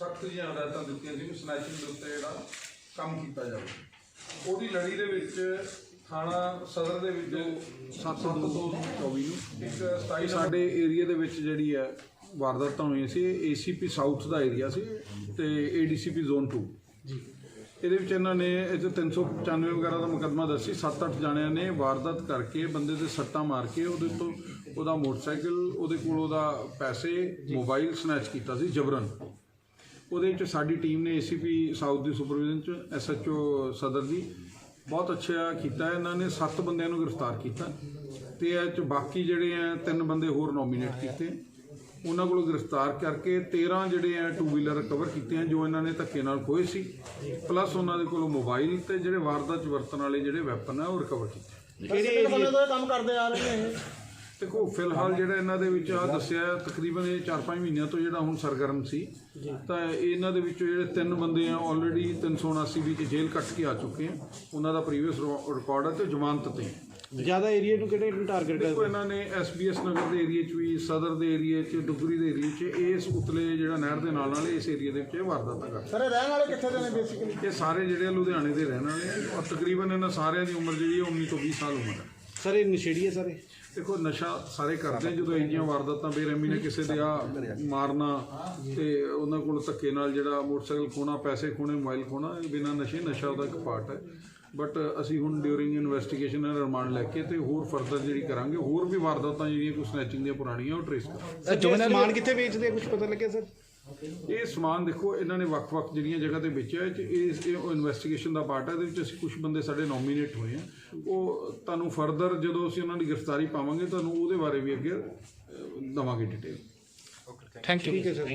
ਦਿੱਤੀਆਂ ਸੀ ਵੀ ਸਨੈਚਿੰਗ ਦੇ ਉੱਤੇ ਜਿਹੜਾ ਕੰਮ ਕੀਤਾ ਜਾਵੇ। ਉਹਦੀ ਲੜੀ ਦੇ ਵਿੱਚ ਥਾਣਾ ਸਦਰ ਦੇ ਵਿੱਚ 7224 ਨੂੰ ਇੱਕ 27 ਸਾਡੇ ਏਰੀਆ ਦੇ ਵਿੱਚ ਜਿਹੜੀ ਹੈ ਵਾਰਦਾਤਾਂ ਹੋਈਆਂ ਸੀ ਏਸੀਪੀ ਸਾਊਥ ਦਾ ਏਰੀਆ ਸੀ ਤੇ ਏਡੀਸੀਪੀ ਜ਼ੋਨ 2 ਜੀ। ਇਹਦੇ ਵਿੱਚ ਇਹਨਾਂ ਨੇ ਇਹ 'ਚ 395 ਵਗੈਰਾ ਦਾ ਮੁਕੱਦਮਾ ਦੱਸੀ 7-8 ਜਾਣਿਆਂ ਨੇ ਵਾਰਦਾਤ ਕਰਕੇ ਬੰਦੇ ਦੇ ਸੱਟਾਂ ਮਾਰ ਕੇ ਉਹਦੇ ਤੋਂ ਉਹਦਾ ਮੋਟਰਸਾਈਕਲ ਉਹਦੇ ਕੋਲ ਉਹਦਾ ਪੈਸੇ ਮੋਬਾਈਲ ਸਨੈਚ ਕੀਤਾ ਸੀ ਜਬਰਨ। ਉਹਦੇ ਵਿੱਚ ਸਾਡੀ ਟੀਮ ਨੇ ਏਸੀਪੀ ਸਾਊਥ ਦੀ ਸੁਪਰਵਿਜ਼ਨ ਚ ਐਸਐਚਓ ਸਦਰ ਦੀ ਬਹੁਤ ਅੱਛਾ ਕੀਤਾ ਇਹਨਾਂ ਨੇ 7 ਬੰਦਿਆਂ ਨੂੰ ਗ੍ਰਿਫਤਾਰ ਕੀਤਾ ਤੇ ਇਹ ਚ ਬਾਕੀ ਜਿਹੜੇ ਆ ਤਿੰਨ ਬੰਦੇ ਹੋਰ ਨੋਮੀਨੇਟ ਕੀਤੇ। ਉਹਨਾਂ ਕੋਲੋਂ ਗ੍ਰਿਫਤਾਰ ਕਰਕੇ 13 ਜਿਹੜੇ ਆ ਟੂ ਵੀਲਰ ਰਿਕਵਰ ਕੀਤੇ ਆ ਜੋ ਇਹਨਾਂ ਨੇ ਧੱਕੇ ਨਾਲ ਖੋਏ ਸੀ। ਪਲੱਸ ਉਹਨਾਂ ਦੇ ਕੋਲੋਂ ਮੋਬਾਈਲ ਤੇ ਜਿਹੜੇ ਵਾਰਦਾਤ ਚ ਵਰਤਣ ਵਾਲੇ ਜਿਹੜੇ ਵੈਪਨ ਆ ਉਹ ਰਿਕਵਰ ਕੀਤੇ। ਕਿਹੜੇ ਬੰਦੇ ਤੋਂ ਇਹ ਕੰਮ ਕਰਦੇ ਆ ਰਹੇ ਨੇ ਇਹ। ਦੇਖੋ ਫਿਲਹਾਲ ਜਿਹੜਾ ਇਹਨਾਂ ਦੇ ਵਿੱਚ ਆ ਦੱਸਿਆ ਹੈ, ਤਕਰੀਬਨ ਇਹ 4-5 ਮਹੀਨਿਆਂ ਤੋਂ ਜਿਹੜਾ ਹੁਣ ਸਰਗਰਮ ਸੀ। ਤਾਂ ਇਹਨਾਂ ਦੇ ਵਿੱਚੋਂ ਜਿਹੜੇ ਤਿੰਨ ਬੰਦੇ ਆ ਆਲਰੇਡੀ 379 ਵਿੱਚ ਜੇਲ੍ਹ ਕੱਟ ਕੇ ਆ ਚੁੱਕੇ ਆ। ਉਹਨਾਂ ਦਾ ਪ੍ਰੀਵੀਅਸ ਰਿਕਾਰਡ ਹੈ ਤੇ ਜ਼ਮਾਨਤ ਤੇ। ਜ਼ਿਆਦਾ ਏਰੀਆ ਨੂੰ ਕਿਹੜੇ ਟਾਰਗੇਟ ਦੇਖੋ ਇਹਨਾਂ ਨੇ ਐਸਬੀਐਸ ਨਗਰ ਦੇ ਏਰੀਆ 'ਚ ਵੀ ਸਦਰ ਦੇ ਏਰੀਆ 'ਚ ਡੁਗਰੀ ਦੇ ਏਰੀਆ 'ਚ ਇਸ ਉਤਲੇ ਜਿਹੜਾ ਨਹਿਰ ਦੇ ਨਾਲ ਨਾਲ ਇਸ ਏਰੀਆ ਦੇ ਵਿੱਚ ਇਹ ਵਾਰਦਾਤਾਂ ਕਰਦੇ ਸਰ ਇਹ ਰਹਿਣ ਵਾਲੇ ਕਿੱਥੇ ਦੇ ਨੇ ਬੇਸਿਕਲੀ ਇਹ ਸਾਰੇ ਜਿਹੜੇ ਆ ਲੁਧਿਆਣੇ ਦੇ ਰਹਿਣ ਵਾਲੇ ਆ ਔਰ ਤਕਰੀਬਨ ਇਹਨਾਂ ਸਾਰਿਆਂ ਦੀ ਉਮਰ ਜਿਹੜੀ ਹੈ 19 ਤੋਂ 20 ਸਾਲ ਉਮਰ ਹੈ ਸਰ ਇਹ ਨਸ਼ੇੜੀ ਹੈ ਸਾਰੇ। ਦੇਖੋ ਨਸ਼ਾ ਸਾਰੇ ਕਰਦੇ ਆ, ਜਦੋਂ ਇੰਨੀਆਂ ਵਾਰਦਾਤਾਂ ਬੇਰਹਿਮੀ ਨੇ ਕਿਸੇ ਦੇ ਆ ਮਾਰਨਾ ਤੇ ਉਹਨਾਂ ਕੋਲ ਧੱਕੇ ਨਾਲ ਜਿਹੜਾ ਮੋਟਰਸਾਈਕਲ ਖੋਣਾ ਪੈਸੇ ਖੋਣੇ ਮੋਬਾਈਲ ਖੋਣਾ ਇਹ ਬਿਨਾਂ ਨਸ਼ੇ ਨਸ਼ਾ ਉਹਦਾ ਇੱਕ ਪਾਰਟ ਹੈ। ਬਟ ਅਸੀਂ ਹੁਣ ਡਿਊਰਿੰਗ ਇਨਵੈਸਟੀਗੇਸ਼ਨ ਇਹਨਾਂ ਰਿਮਾਂਡ ਲੈ ਕੇ ਤੇ ਹੋਰ ਫਰਦਰ ਜਿਹੜੀ ਕਰਾਂਗੇ ਹੋਰ ਵੀ ਵਾਰਦਾਤਾਂ ਜਿਹੜੀਆਂ ਕੋਈ ਸਨੈਚਿੰਗ ਦੀਆਂ ਪੁਰਾਣੀਆਂ ਉਹ ਟ੍ਰੇਸ ਕਰਾਂਗੇ। ਜੋ ਸਮਾਨ ਕਿੱਥੇ ਵੇਚਦੇ ਕੁਝ ਪਤਾ ਲੱਗਿਆ ਸਰ? ਇਹ ਸਮਾਨ ਦੇਖੋ ਇਹਨਾਂ ਨੇ ਵੱਖ-ਵੱਖ ਜਿਹੜੀਆਂ ਜਗ੍ਹਾ ਤੇ ਵੇਚਿਆ ਇਹ 'ਚ ਇਹ ਇਨਵੈਸਟੀਗੇਸ਼ਨ ਦਾ ਪਾਰਟ ਹੈ ਇਹਦੇ ਵਿੱਚ ਅਸੀਂ ਕੁਝ ਬੰਦੇ ਸਾਡੇ ਨੋਮੀਨੇਟ ਹੋਏ ਆ। ਉਹ ਤੁਹਾਨੂੰ ਫਰਦਰ ਜਦੋਂ ਅਸੀਂ ਉਹਨਾਂ ਦੀ ਗ੍ਰਿਫਤਾਰੀ ਪਾਵਾਂਗੇ ਤੁਹਾਨੂੰ ਉਹਦੇ ਬਾਰੇ ਵੀ ਅੱਗੇ ਦਵਾਂਗੇ ਡਿਟੇਲ ਥੈਂਕ ਯੂ ਠੀਕ ਹੈ ਸਰ